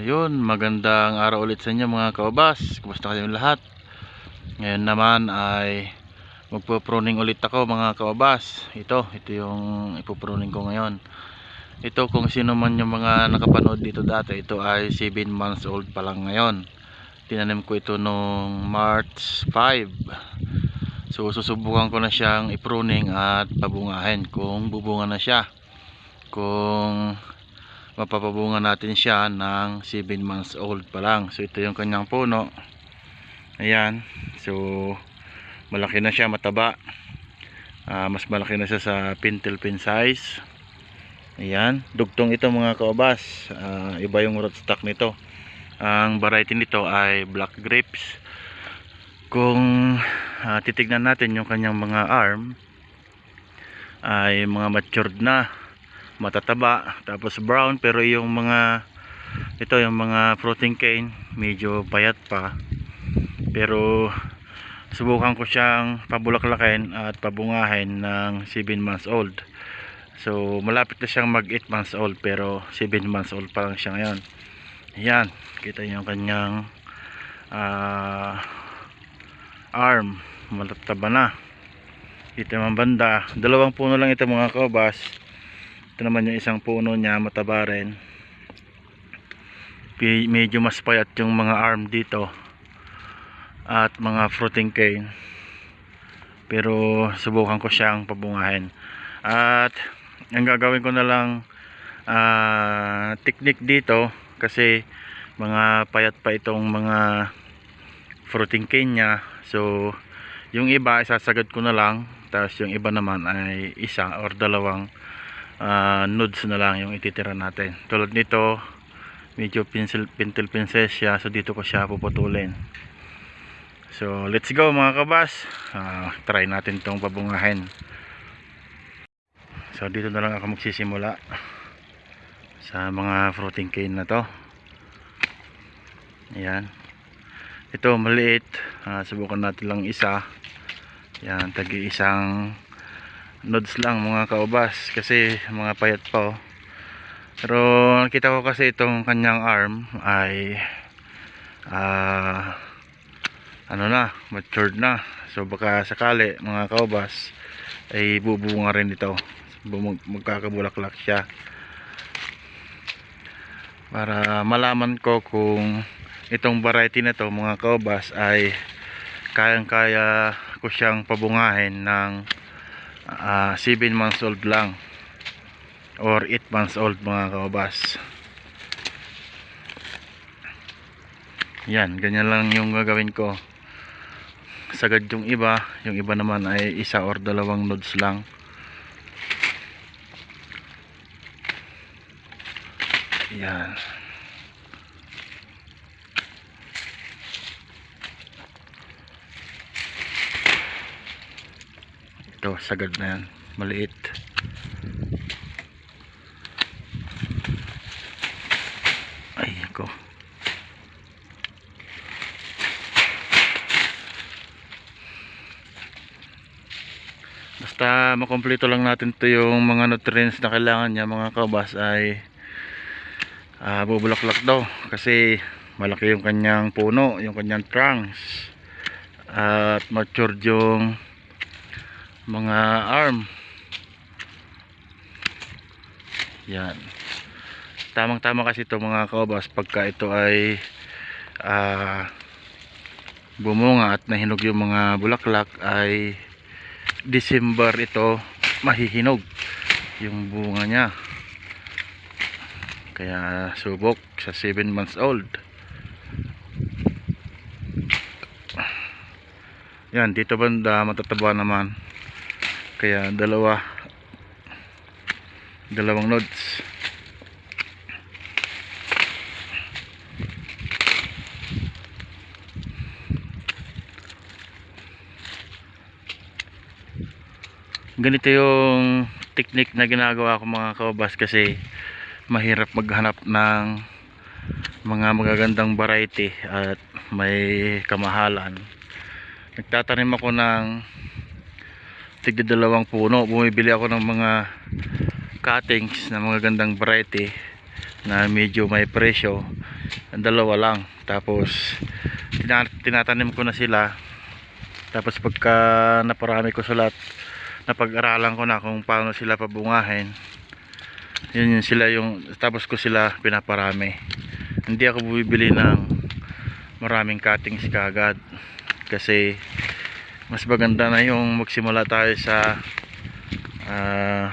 Ayun, magandang araw ulit sa inyo mga kaobas. Kumusta kayong lahat? Ngayon naman ay magpo-pruning ulit ako mga kaobas. Ito, ito yung ipopruning ko ngayon. Ito kung sino man yung mga nakapanood dito dati, ito ay 7 months old pa lang ngayon. Tinanim ko ito nung March 5. So susubukan ko na siyang ipruning at pabungahin kung bubunga na siya. Kung mapapabunga natin siya ng 7 months old pa lang. So ito yung kanyang puno. Ayan. So malaki na siya mataba. Ah, mas malaki na siya sa pintil pin size. Ayan. Dugtong ito mga kaobas. Ah, iba yung rootstock nito. Ang variety nito ay black grapes. Kung ah, titignan natin yung kanyang mga arm ay mga matured na matataba tapos brown pero yung mga ito yung mga fruiting cane medyo payat pa. Pero subukan ko siyang pabulaklakin at pabungahin ng 7 months old. So malapit na siyang mag 8 months old pero 7 months old pa lang siya ngayon. Yan kita niyo yung kanyang ah, arm. Matataba na. Ito naman banda. Dalawang puno lang ito mga kaubas ito naman yung isang puno niya mataba rin. Medyo mas payat yung mga arm dito at mga fruiting cane. Pero subukan ko siyang pabungahin. At ang gagawin ko na lang ah, technique dito kasi mga payat pa itong mga fruiting cane niya. So yung iba isasagad ko na lang. Tapos yung iba naman ay isa or dalawang ah, nodes na lang yung ititira natin. Tulad nito medyo pencil, pintil pincel siya so dito ko siya puputulin. So let's go mga kabas. Ah, try natin tong pabungahin. So dito na lang ako magsisimula sa mga fruiting cane na to. Ayan. Ito maliit. Ah, subukan natin lang isa. Yan tagi isang nodes lang mga kaubas kasi mga payat pa oh. pero nakita ko kasi itong kanyang arm ay ah ano na matured na. So baka sakali mga kaubas ay bubunga rin ito. Magkakabulaklak siya. Para malaman ko kung itong variety na to mga kaubas ay kayang kaya ko siyang pabungahin ng ah, 7 months old lang. Or 8 months old mga kababas yan ganyan lang yung gagawin ko. Sagad yung iba yung iba naman ay isa or dalawang nodes lang. Yan ito sagad na yan. Maliit. Ay ko basta makompleto lang natin to yung mga nutrients na kailangan niya mga kabas ay ah, bubulaklak daw. Kasi malaki yung kanyang puno yung kanyang trunks. At matured yung mga arm. Yan. Tamang tama kasi ito mga kaobas pagka ito ay ah, bumunga at nahinog yung mga bulaklak ay December ito mahihinog yung bunga niya. Kaya subok sa 7 months old. Yan dito banda matataba naman kaya dalawa. Dalawang nodes. Ganito yung technique na ginagawa ko mga kabas kasi mahirap maghanap ng mga magagandang variety at may kamahalan. Nagtatanim ako ng tigda dalawang puno. Bumibili ako ng mga cuttings na mga gandang variety na medyo may presyo. Ang dalawa lang. Tapos tina tinatanim ko na sila. Tapos pagka naparami ko sa lahat napag-aralan ko na kung paano sila pabungahin. Yun yun sila yung tapos ko sila pinaparami. Hindi ako bumibili ng maraming cuttings kagad kasi mas maganda na yung magsimula tayo sa ah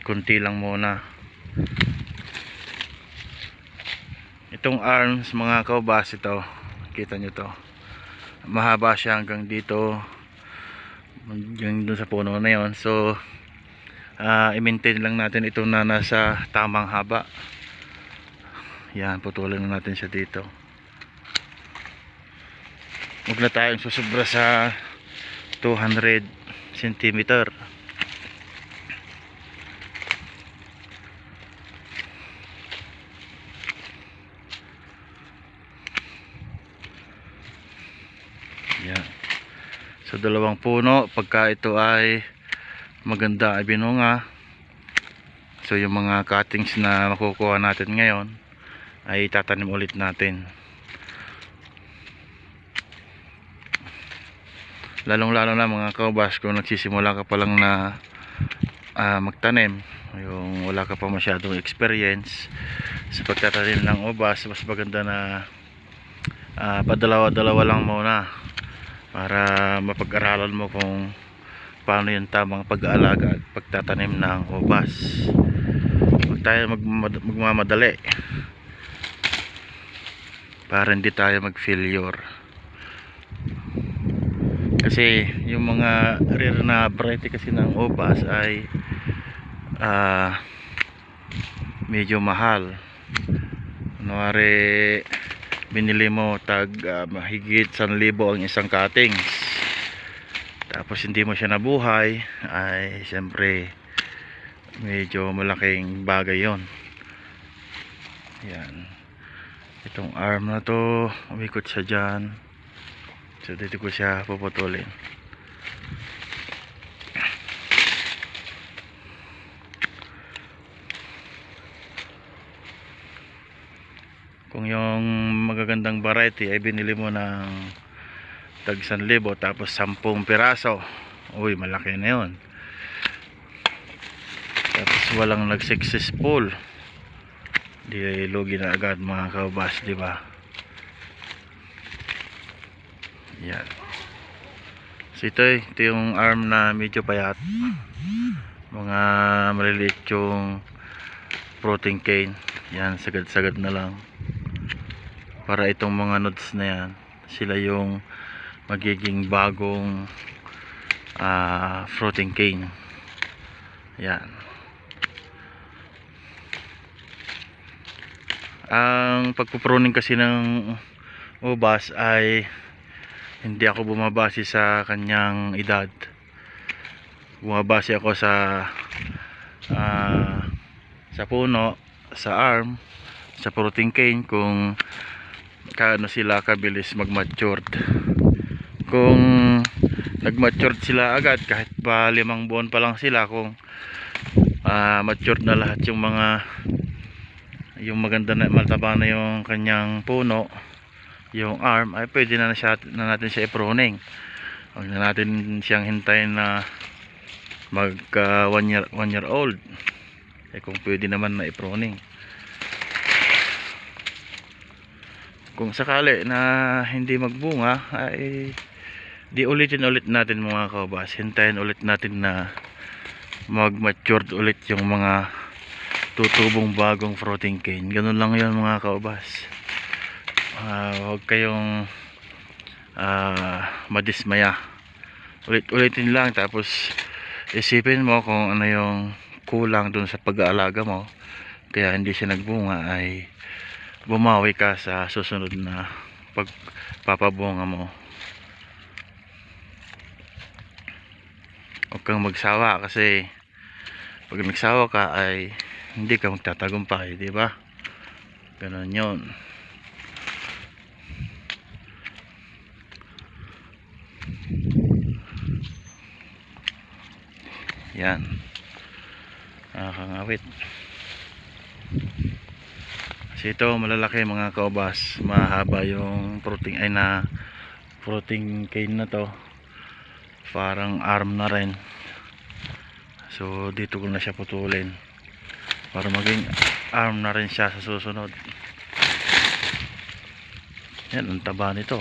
kunti lang muna. Itong arms mga kaubas ito. Kita nyo to. Mahaba siya hanggang dito. Yung dun sa puno na yon so ah i-maintain lang natin ito na nasa tamang haba. Yan putulin na natin siya dito. Huwag na tayong susubra sa 200 cm yan. So dalawang puno pagka ito ay maganda ay binunga. So yung mga cuttings na makukuha natin ngayon ay tatanim ulit natin lalong lalo na mga kaubas kung nagsisimula ka pa lang na ah, magtanim yung wala ka pa masyadong experience sa pagtatanim ng ubas mas maganda na ah, padalawa-dalawa lang muna para mapag-aralan mo kung paano yung tamang pag-aalaga at pagtatanim ng ubas. Huwag tayo magmamad- magmamadali para hindi tayo mag-failure kasi yung mga rare na variety kasi ng ubas ay ah medyo mahal. Kunwari binili mo tag ah, mahigit 1,000 ang isang cuttings. Tapos hindi mo siya nabuhay ay siyempre medyo malaking bagay yon yan itong arm na to umikot siya dyan so dito ko siya puputulin. Kung yung magagandang variety ay binili mo ng tag 1,000 tapos 10 piraso uy malaki na yun. Tapos walang nag successful di lugi na agad mga kaubas di ba yan. So ito, ito yung arm na medyo payat. Mga maliliit yung protein cane. Yan sagad sagad na lang. Para itong mga nodes na yan sila yung magiging bagong ah, fruiting cane. Yan. Ang pagpupruning kasi ng ubas ay hindi ako bumabase sa kanyang edad. Bumabase ako sa ah, sa puno sa arm sa fruiting cane kung kaano sila kabilis mag-matured. Kung nag-matured sila agad kahit pa limang buwan pa lang sila kung ah, matured na lahat yung mga yung maganda na mataba na yung kanyang puno yung arm ay pwede na, na, siya, na natin siya i-pruning. Huwag na natin siyang hintayin na magka one year, one year old. Eh kung pwede naman na i-pruning. Kung sakali na hindi magbunga ay di ulitin ulit natin mga kabas hintayin ulit natin na mag matured ulit yung mga tutubong bagong fruiting cane. Ganun lang yun mga kaubas Ah, huwag kayong ah, madismaya. Ulit ulitin lang tapos isipin mo kung ano yung kulang dun sa pag-aalaga mo. Kaya hindi siya nagbunga ay bumawi ka sa susunod na pagpapabunga mo. Huwag kang magsawa kasi pag nagsawa ka ay hindi ka magtatagumpay di ba? Ganun yun yan nakakangawit So ito malalaki mga kaubas, mahaba yung fruiting ay na fruiting cane na to. Parang arm na rin. So dito ko na siya putulin para maging arm na rin siya sa susunod. Yan, ang taba nito.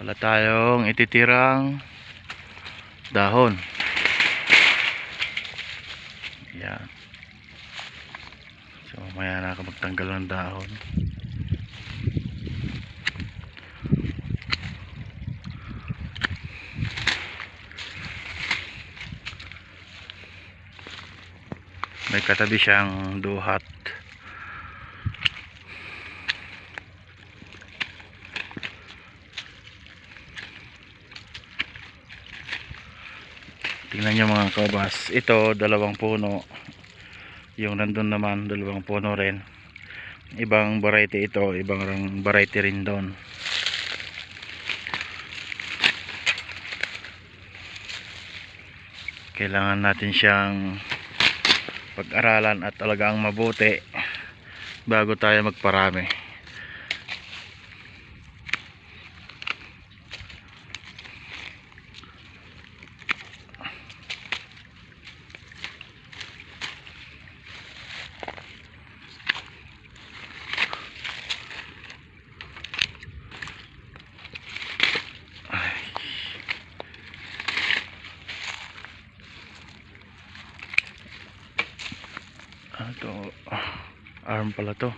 Wala tayong ititirang dahon. Yan. So, maya na ako magtanggal ng dahon. May katabi siyang duhat. Tingnan nyo mga kabas. Ito, dalawang puno. Yung nandun naman, dalawang puno rin. Ibang variety ito, ibang variety rin doon. Kailangan natin siyang pag-aralan at talagang mabuti bago tayo magparami. Ano to? Arm pala to.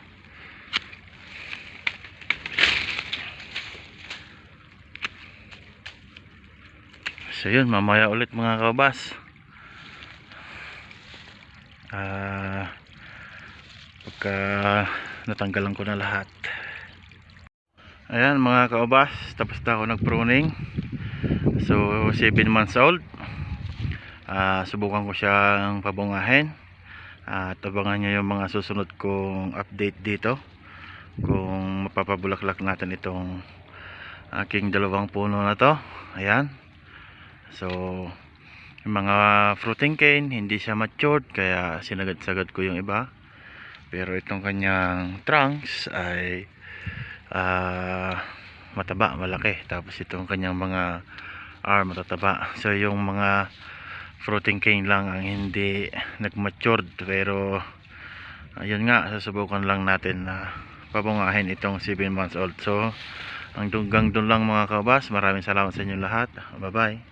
So yun, mamaya ulit mga kabas. Ah, pagka natanggalan ko na lahat. Ayan mga kaubas, tapos na ako nag-pruning. So 7 months old. Ah, subukan ko siyang pabungahin. At abangan nyo yung mga susunod kong update dito. Kung mapapabulaklak natin itong aking dalawang puno na to. Ayan. So, yung mga fruiting cane, hindi siya matured. Kaya sinagad-sagad ko yung iba. Pero itong kanyang trunks ay ah, mataba, malaki. Tapos itong kanyang mga arm matataba. So, yung mga fruiting cane lang ang hindi nagmatured pero ayun nga susubukan lang natin na pabungahin itong 7 months old. So hanggang doon lang mga kabas maraming salamat sa inyo lahat. Bye bye